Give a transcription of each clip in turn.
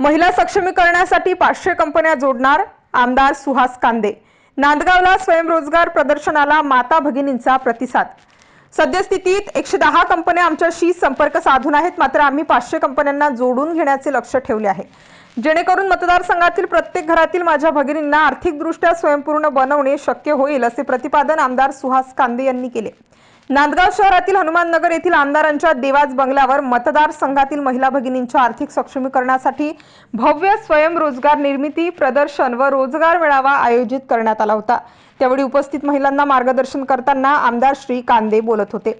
महिला सक्षमीकरणासाठी पाचशे कंपन्या जोडणार आमदार सुहास कांदे. नांदगावला स्वयंरोजगार प्रदर्शनाला माता भगिनींचा प्रतिसाद. सद्यस्थितीत एकशे दहा कंपन्या आमच्याशी संपर्क साधून आहेत मात्र आम्ही पाचशे कंपन्यांना जोडून घेण्याचे लक्ष ठेवले आहे. जेणेकरून मतदारसंघातील प्रत्येक घरातील माझ्या भगिनींना आर्थिकदृष्ट्या स्वयंपूर्ण बनवणे शक्य होईल असे प्रतिपादन आमदार सुहास कांदे यांनी केले. नांदगाव शहरातील हनुमाननगर येथील आमदारांच्या देवाज बंगल्यावर मतदारसंघातील महिला भगिनींच्या आर्थिक सक्षमीकरणासाठी भव्य स्वयंरोजगार निर्मिती प्रदर्शन व रोजगार मेळावा आयोजित करण्यात आला होता. त्यावेळी उपस्थित महिलांना मार्गदर्शन करताना आमदार श्री कांदे बोलत होते.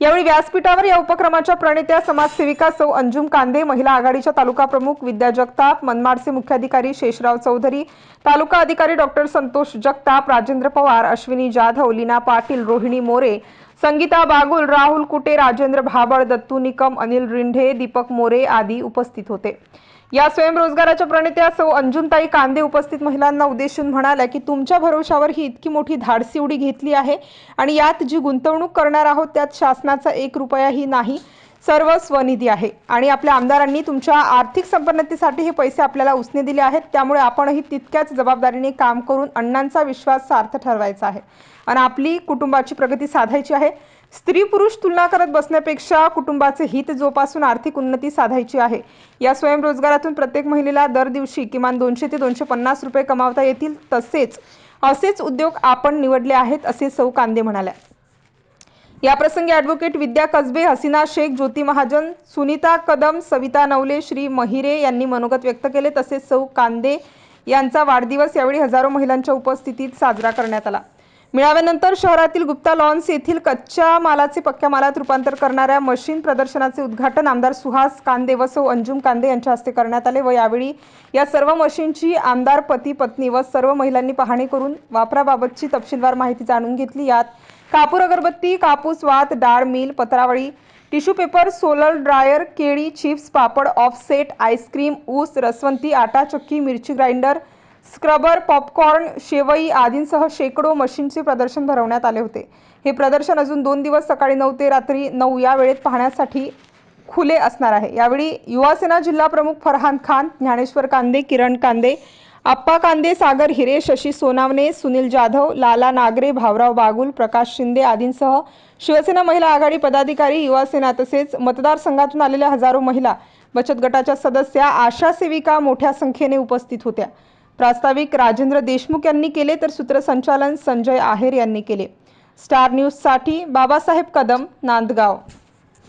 यावेळी व्यासपीठावर या उपक्रमाच्या प्रणेत्या समाजसेविका सौ अंजुम कांदे महिला आघाडीच्या तालुका प्रमुख विद्या जगताप मनमाडचे मुख्याधिकारी शेषराव चौधरी तालुका अधिकारी डॉक्टर संतोष जगताप राजेंद्र पवार अश्विनी जाधव लीना पाटील रोहिणी मोरे संगीता बागुल राहुल कुटे राजेंद्र भाबळ दत्तू निकम अनिल रिंढे दीपक मोरे आदी उपस्थित होते. या स्वयंरोजगाराच्या प्रणेत्या सौ अंजुनताई कांदे उपस्थित महिलांना उद्देशून म्हणाल्या की तुमच्या भरोशावर ही इतकी मोठी धाडसी उडी घेतली आहे आणि यात जी गुंतवणूक करणार आहोत त्यात शासनाचा एक रुपयाही नाही. सर्व स्वनिधी आहे आणि आपल्या आमदारांनी तुमच्या आर्थिक संपन्नतेसाठी हे पैसे आपल्याला उसने दिले आहेत. त्यामुळे आपणही तितक्याच जबाबदारीने काम करून अण्णांचा विश्वास सार्थ ठरवायचा आहे आणि आपली कुटुंबाची प्रगती साधायची आहे. स्त्री पुरुष तुलना करत बसण्यापेक्षा कुटुंबाचे हित जोपासून आर्थिक उन्नती साधायची आहे. या स्वयंरोजगारातून प्रत्येक महिलेला दर दिवशी किमान दोनशे ते दोनशे पन्नास रुपये कमावता येतील. तसेच असेच उद्योग आपण निवडले आहेत असे सौ कांदे म्हणाल्या. याप्रसंगी ॲडव्होकेट विद्या कसबे हसीना शेख ज्योती महाजन सुनीता कदम सविता नवले श्री महिरे यांनी मनोगत व्यक्त केले. तसेच सौ कांदे यांचा वाढदिवस यावेळी हजारो महिलांच्या उपस्थितीत साजरा करण्यात आला. मेळाव्यानंतर शहरातील गुप्ता लॉन्स येथील कच्च्या मालाचे पक्क्या मालात रूपांतर करणाऱ्या मशीन प्रदर्शनाचे उद्घाटन आमदार सुहास कांदे व सौ अंजुम कांदे यांच्या हस्ते करण्यात आले व यावेळी या सर्व मशीनची आमदार पती पत्नी व सर्व महिलांनी पाहणी करून वापराबाबतची तपशीलवार माहिती जाणून घेतली. यात कापूर अगरबत्ती कापूस वात डाळ मिल पत्रावळी टिश्यू पेपर सोलर ड्रायर केळी chips papad offset ice cream ऊस रसवंती आटा चक्की मिरची ग्राइंडर स्क्रबर पॉपकॉर्न शेवई आदींसह शेकडो मशीनचे प्रदर्शन भरवण्यात आले होते. हे प्रदर्शन अजून दोन दिवस सकाळी नऊ ते रात्री नऊ या वेळेत पाहण्यासाठी खुले असणार आहे. यावेळी युवासेना जिल्हा प्रमुख फरहान खान ज्ञानेश्वर कांदे किरण कांदे आप्पा कांदे सागर हिरे शशी सोनावणे सुनील जाधव लाला नागरे भावराव बागुल प्रकाश शिंदे आदींसह शिवसेना महिला आघाडी पदाधिकारी युवासेना तसेच मतदारसंघातून आलेल्या हजारो महिला बचत गटाच्या सदस्या आशा सेविका मोठ्या संख्येने उपस्थित होत्या. प्रास्ताविक राजेंद्र देशमुख यांनी केले तर सूत्रसंचालन संजय आहेर यांनी केले. स्टार न्यूजसाठी बाबासाहेब कदम नांदगाव.